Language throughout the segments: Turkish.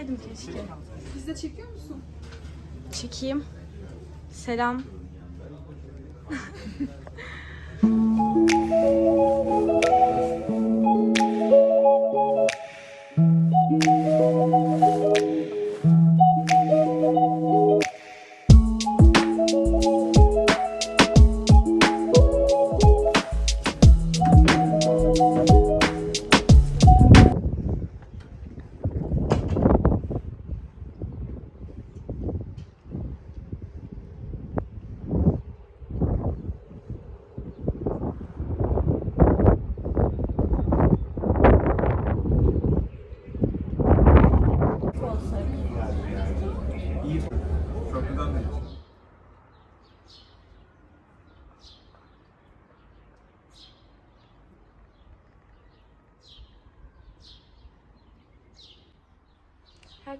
alsaydım keşke. Biz de çekiyor musun? Çekeyim. Selam.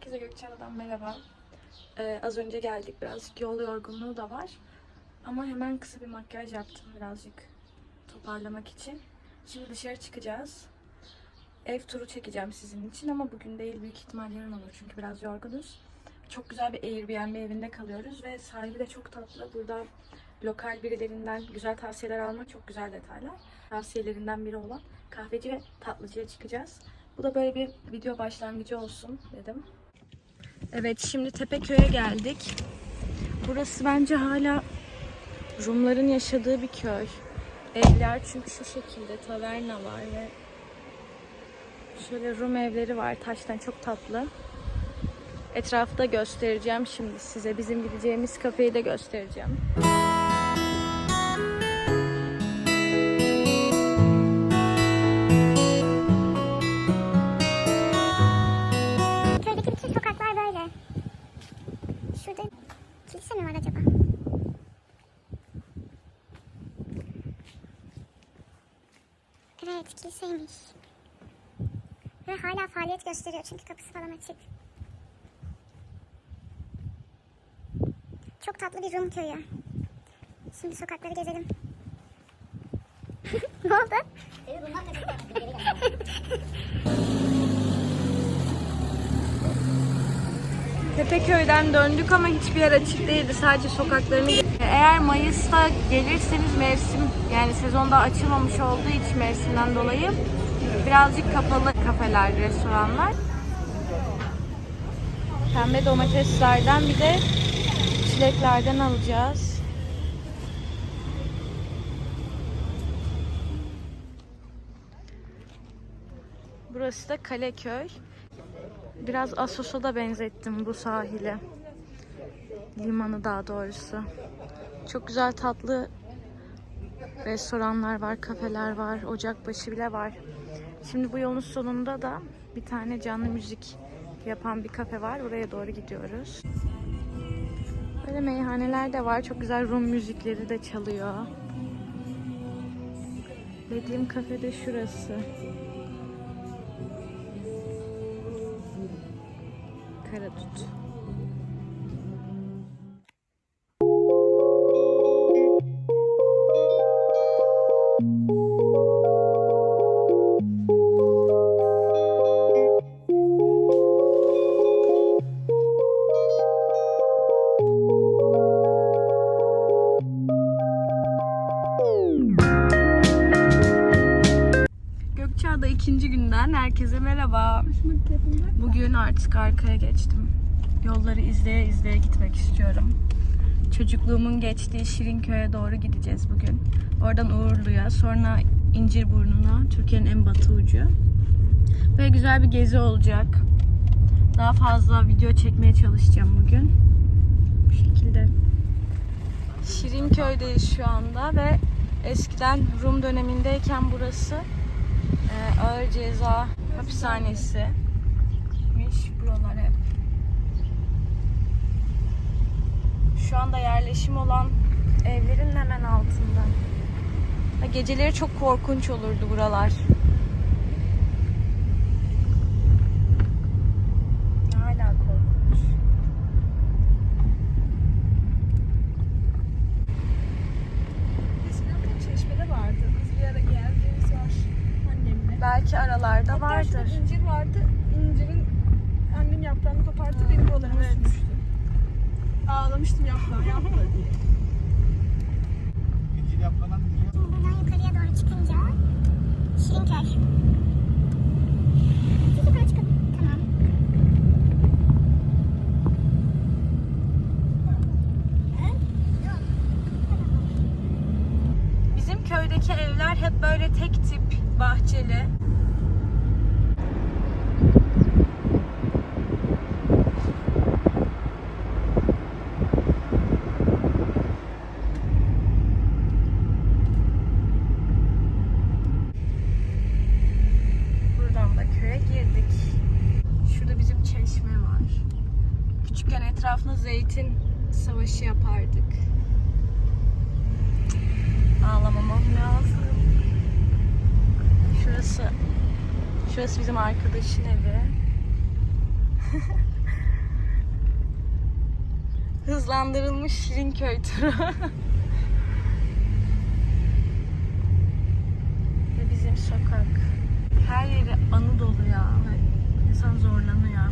Herkese Gökçeada'dan merhaba. Ee, az önce geldik. Birazcık yol yorgunluğu da var. Ama hemen kısa bir makyaj yaptım birazcık toparlamak için. Şimdi dışarı çıkacağız. Ev turu çekeceğim sizin için ama bugün değil büyük ihtimal yarın olur çünkü biraz yorgunuz. Çok güzel bir Airbnb evinde kalıyoruz ve sahibi de çok tatlı. Burada lokal birilerinden güzel tavsiyeler almak çok güzel detaylar. Tavsiyelerinden biri olan kahveci ve tatlıcıya çıkacağız. Bu da böyle bir video başlangıcı olsun dedim. Evet şimdi Tepeköy'e geldik. Burası bence hala Rumların yaşadığı bir köy. Evler çünkü şu şekilde taverna var ve şöyle Rum evleri var taştan çok tatlı. Etrafı da göstereceğim şimdi size. Bizim gideceğimiz kafeyi de göstereceğim. Köydeki çünkü kapısı falan açık. Çok tatlı bir Rum köyü. Şimdi sokakları gezelim. ne oldu? Tepeköy'den döndük ama hiçbir yer açık değildi. Sadece sokaklarını ge- Eğer Mayıs'ta gelirseniz mevsim yani sezonda açılmamış olduğu için mevsimden dolayı birazcık kapalı kafeler, restoranlar. Pembe domateslerden bir de çileklerden alacağız. Burası da Kaleköy. Biraz Assos'a da benzettim bu sahile. Limanı daha doğrusu. Çok güzel tatlı restoranlar var, kafeler var, ocakbaşı bile var. Şimdi bu yolun sonunda da bir tane canlı müzik yapan bir kafe var. Oraya doğru gidiyoruz. Böyle meyhaneler de var. Çok güzel Rum müzikleri de çalıyor. Dediğim kafe de şurası. Herkese merhaba. Bugün artık arkaya geçtim. Yolları izleye izleye gitmek istiyorum. Çocukluğumun geçtiği Şirinköy'e doğru gideceğiz bugün. Oradan Uğurlu'ya, sonra İncirburnu'na, Türkiye'nin en batı ucu. Böyle güzel bir gezi olacak. Daha fazla video çekmeye çalışacağım bugün. Bu şekilde. Şirinköy'deyiz şu anda ve eskiden Rum dönemindeyken burası e, ağır ceza hapishanesi. Buralar hep. Şu anda yerleşim olan evlerin hemen altında. Ha, Geceleri çok korkunç olurdu buralar. Hala korkunç. Eskiden tek çeşmede vardı. Biz bir ara geldiğimiz var annemle. Belki aralarda Hatta vardır. şurada incir vardı. İncirin annem yaprağını koparttı benim buralarıma sürmüştü. Ağlamıştım yaprağı yapma diye. İkinci yaplanan niye? Şimdi buradan yukarıya doğru çıkınca Şirinköy. Siz yukarı çıkın. Tamam. Bizim köydeki evler hep böyle tek tip bahçeli. Buradan da köye girdik. Şurada bizim çeşme var. Küçükken etrafına zeytin savaşı yapardık. Ağlamamam lazım. Şurası Şurası bizim arkadaşın evi. Hızlandırılmış Şirinköy turu. Ve bizim sokak. Her yeri anı dolu ya. İnsan zorlanıyor.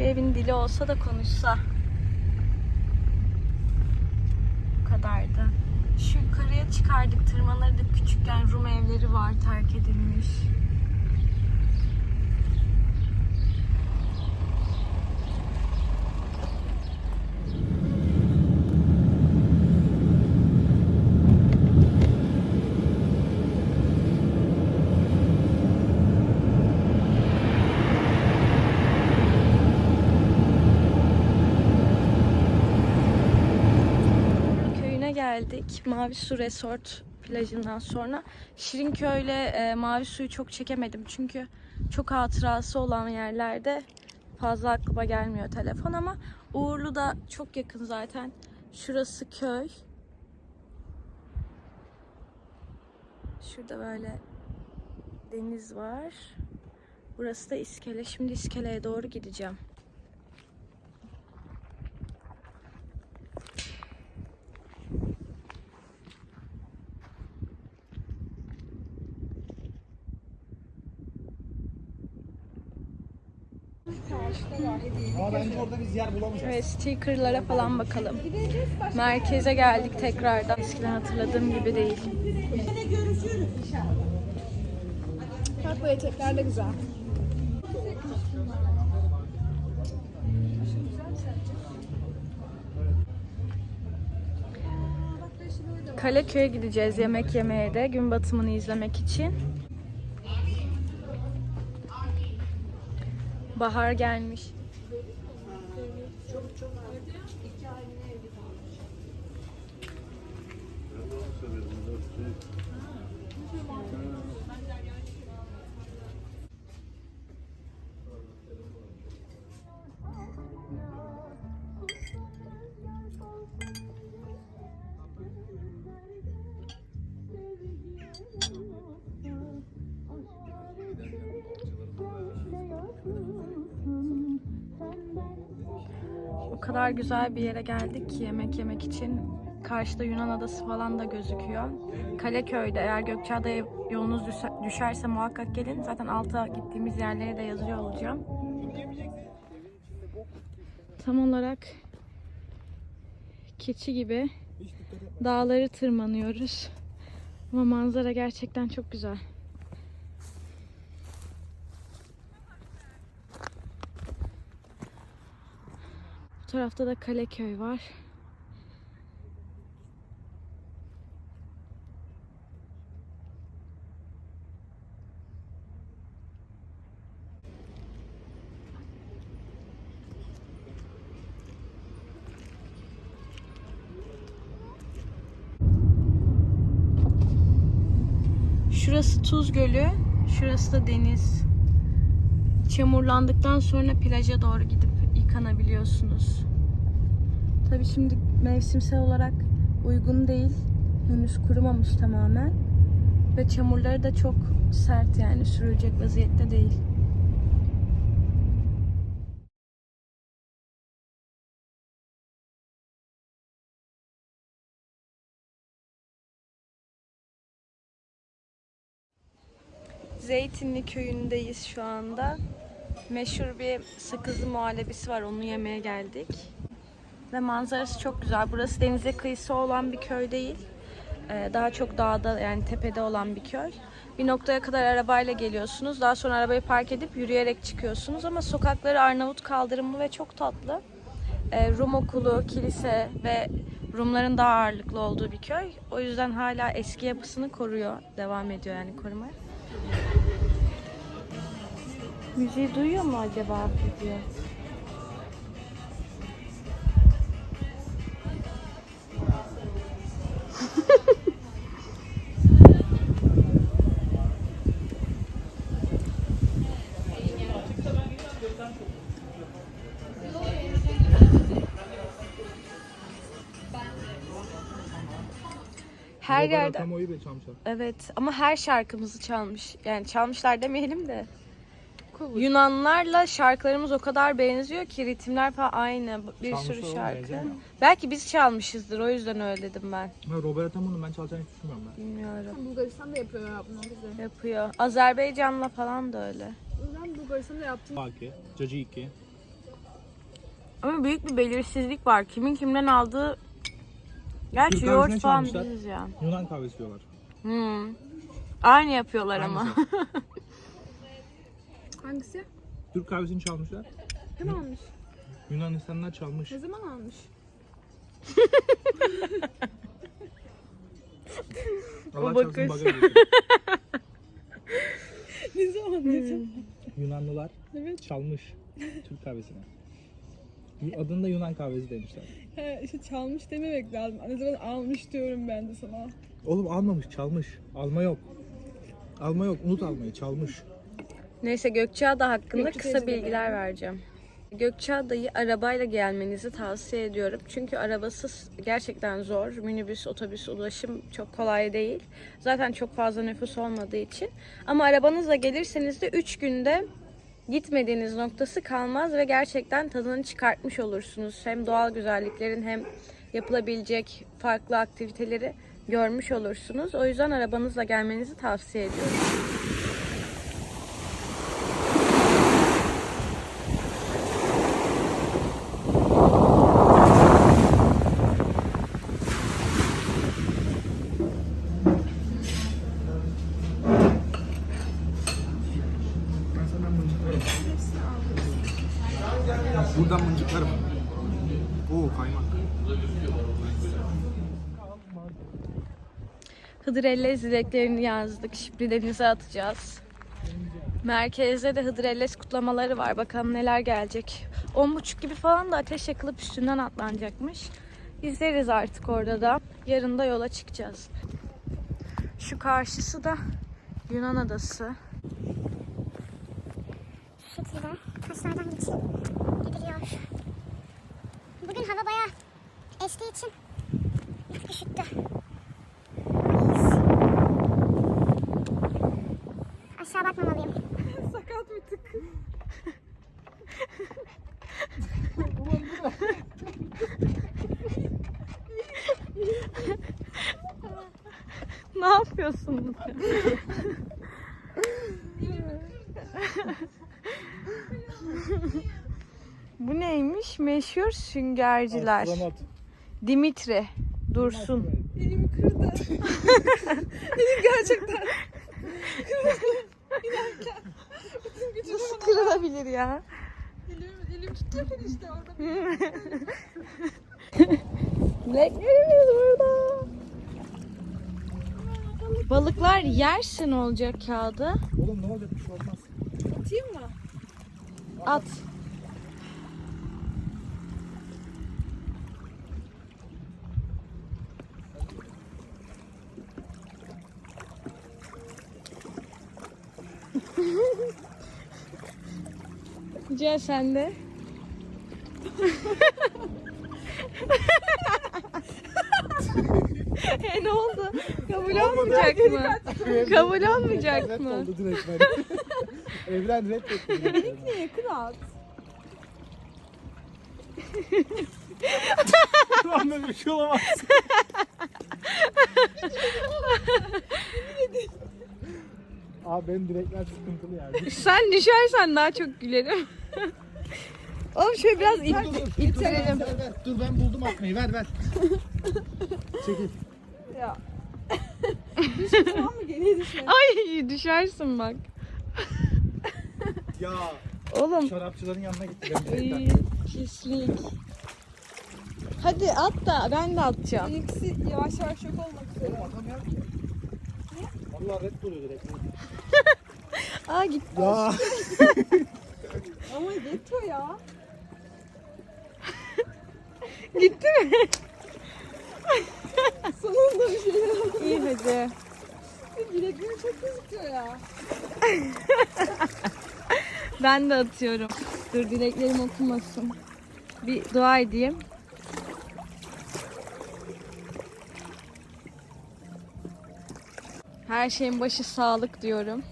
Şu evin dili olsa da konuşsa. Bu kadardı. Şu yukarıya çıkardık, tırmanırdık. Küçükken Rum evleri var, terk edilmiş. Geldik. Mavi Su Resort plajından sonra. Şirinköy'le e, Mavi Su'yu çok çekemedim. Çünkü çok hatırası olan yerlerde fazla aklıma gelmiyor telefon ama Uğurlu da çok yakın zaten. Şurası köy. Şurada böyle deniz var. Burası da iskele. Şimdi iskeleye doğru gideceğim. Ama bence orada biz yer bulamayacağız. Evet stickerlara falan bakalım. Merkeze geldik tekrardan. Eskiden hatırladığım gibi değil. Bak bu etekler de güzel. Kaleköy'e gideceğiz yemek yemeye de gün batımını izlemek için. Bahar gelmiş. O kadar güzel bir yere geldik ki yemek yemek için. Karşıda Yunan adası falan da gözüküyor. Kaleköy'de eğer Gökçeada'ya yolunuz düşe- düşerse muhakkak gelin. Zaten alta gittiğimiz yerleri de yazıyor olacağım. Tam olarak keçi gibi dağları tırmanıyoruz. Ama manzara gerçekten çok güzel. Tarafta da Kaleköy var. Şurası Tuz Gölü, şurası da deniz. Çamurlandıktan sonra plaja doğru gidip yıkanabiliyorsunuz. Tabi şimdi mevsimsel olarak uygun değil. Henüz kurumamış tamamen. Ve çamurları da çok sert yani sürülecek vaziyette değil. Zeytinli köyündeyiz şu anda. Meşhur bir sakızlı muhallebisi var. Onu yemeye geldik. Ve manzarası çok güzel. Burası denize kıyısı olan bir köy değil. Ee, daha çok dağda yani tepede olan bir köy. Bir noktaya kadar arabayla geliyorsunuz. Daha sonra arabayı park edip yürüyerek çıkıyorsunuz. Ama sokakları Arnavut kaldırımlı ve çok tatlı. Ee, Rum okulu, kilise ve Rumların daha ağırlıklı olduğu bir köy. O yüzden hala eski yapısını koruyor. Devam ediyor yani korumaya. Müziği duyuyor mu acaba video? Her yerde. Evet ama her şarkımızı çalmış. Yani çalmışlar demeyelim de. Yunanlarla şarkılarımız o kadar benziyor ki ritimler falan aynı. Bir Çalmışlar sürü şarkı. benzemiyor. Belki biz çalmışızdır o yüzden öyle dedim ben. Ama Robert Atamo'nun ben çalacağını hiç düşünmüyorum ben. Bilmiyorum. Bulgaristan'da yapıyorlar bunu bize. Yapıyor. Azerbaycan'la falan da öyle. Ben Bulgaristan'da yaptım. Haki, Cacı 2. Ama büyük bir belirsizlik var. Kimin kimden aldığı Gerçi Türk yoğurt kahvesine falan çalmışlar. biziz ya. Yunan kahvesi diyorlar. Hmm. Aynı yapıyorlar ama. Aynısı. Hangisi? Türk kahvesini çalmışlar. Kim almış? Yunanistanlar çalmış. Ne zaman almış? Allah O bakış. baga. Ne zaman? Ne zaman? Yunanlılar Evet. çalmış Türk kahvesini. Adını da Yunan kahvesi demişler. He, işte çalmış dememek lazım. Ne zaman almış diyorum ben de sana. Oğlum almamış, çalmış. Alma yok. Alma yok, unut almayı, çalmış. Neyse Gökçeada hakkında Gökçe kısa bilgiler vereceğim. Gökçeada'yı arabayla gelmenizi tavsiye ediyorum. Çünkü arabasız gerçekten zor. Minibüs, otobüs ulaşım çok kolay değil. Zaten çok fazla nüfus olmadığı için. Ama arabanızla gelirseniz de 3 günde gitmediğiniz noktası kalmaz ve gerçekten tadını çıkartmış olursunuz. Hem doğal güzelliklerin hem yapılabilecek farklı aktiviteleri görmüş olursunuz. O yüzden arabanızla gelmenizi tavsiye ediyorum. Hıdrellez dileklerini yazdık. Şimdi denize atacağız. Merkezde de Hıdrellez kutlamaları var. Bakalım neler gelecek. 10.30 gibi falan da ateş yakılıp üstünden atlanacakmış. İzleriz artık orada da. Yarın da yola çıkacağız. Şu karşısı da Yunan adası. Şekilde taşlardan geçip gidiliyor. Bugün hava bayağı estiği için üşüttü. Aşağı bakmamalıyım. Sakat bir tık. ne yapıyorsunuz? Bu neymiş? Meşhur süngerciler. Astronot. Dimitri Dursun. Elimi kırdı. Elim gerçekten. İnerken. Bütün gücümü Nasıl kırılabilir ya? elim, elim tutuyorken işte orada. Bileklerimiz burada. Balıklar yerse ne olacak kağıdı? Oğlum ne olacak bir şey olmaz. Atayım mı? At. Rica sen de. e ne oldu? Kabul olmayacak mı? Kabul olmayacak mı? oldu direkt ben. Evren reddetti. Yakın at. Şu an böyle bir şey olamaz. Abi benim direkler sıkıntılı yani. Sen düşersen daha çok gülerim. Oğlum şöyle biraz it, Dur, dur, dur. ver, ver. Dur ben buldum atmayı ver ver. Çekil. Ya. Tamam mı? Geriye. Ay düşersin bak. Ya Oğlum. şarapçıların yanına gitti benim Ay, pislik. Hadi at da ben de atacağım. İkisi yavaş yavaş yok olmak üzere. Atamıyorum ki. Valla red duruyor direkler. Aa git. Ya. Ama gitti o ya. Gitti mi? Sonunda bir şeyler oldu. İyi hadi. Bileklerim çok gözüküyor ya. ben de atıyorum. Dur dileklerim okunmasın. Bir dua edeyim. Her şeyin başı sağlık diyorum.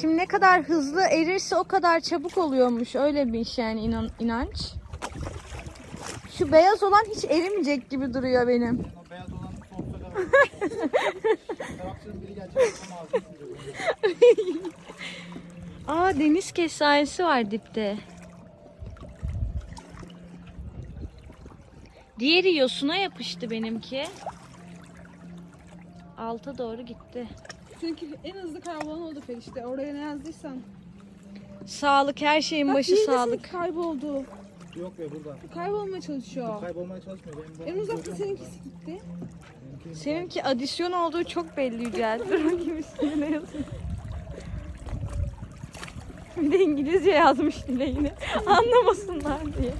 Şimdi ne kadar hızlı erirse o kadar çabuk oluyormuş. Öyle bir iş yani inan inanç. Şu beyaz olan hiç erimeyecek gibi duruyor benim. Beyaz olan. Aa deniz kestanesi var dipte. Diğeri yosuna yapıştı benimki. Alta doğru gitti. Çünkü en hızlı kaybolan oldu Ferişte. Oraya ne yazdıysan. Sağlık her şeyin Bak, başı de sağlık. kayboldu. Yok be burada. Bu kaybolmaya çalışıyor. Kaybolmaya çalışmıyor. Benim bu- En uzakta seninkisi gitti. Benimki- Seninki adisyon olduğu çok belli Yücel. Dur bakayım üstüne yazıyor. Bir de İngilizce yazmış dileğini. Anlamasınlar diye.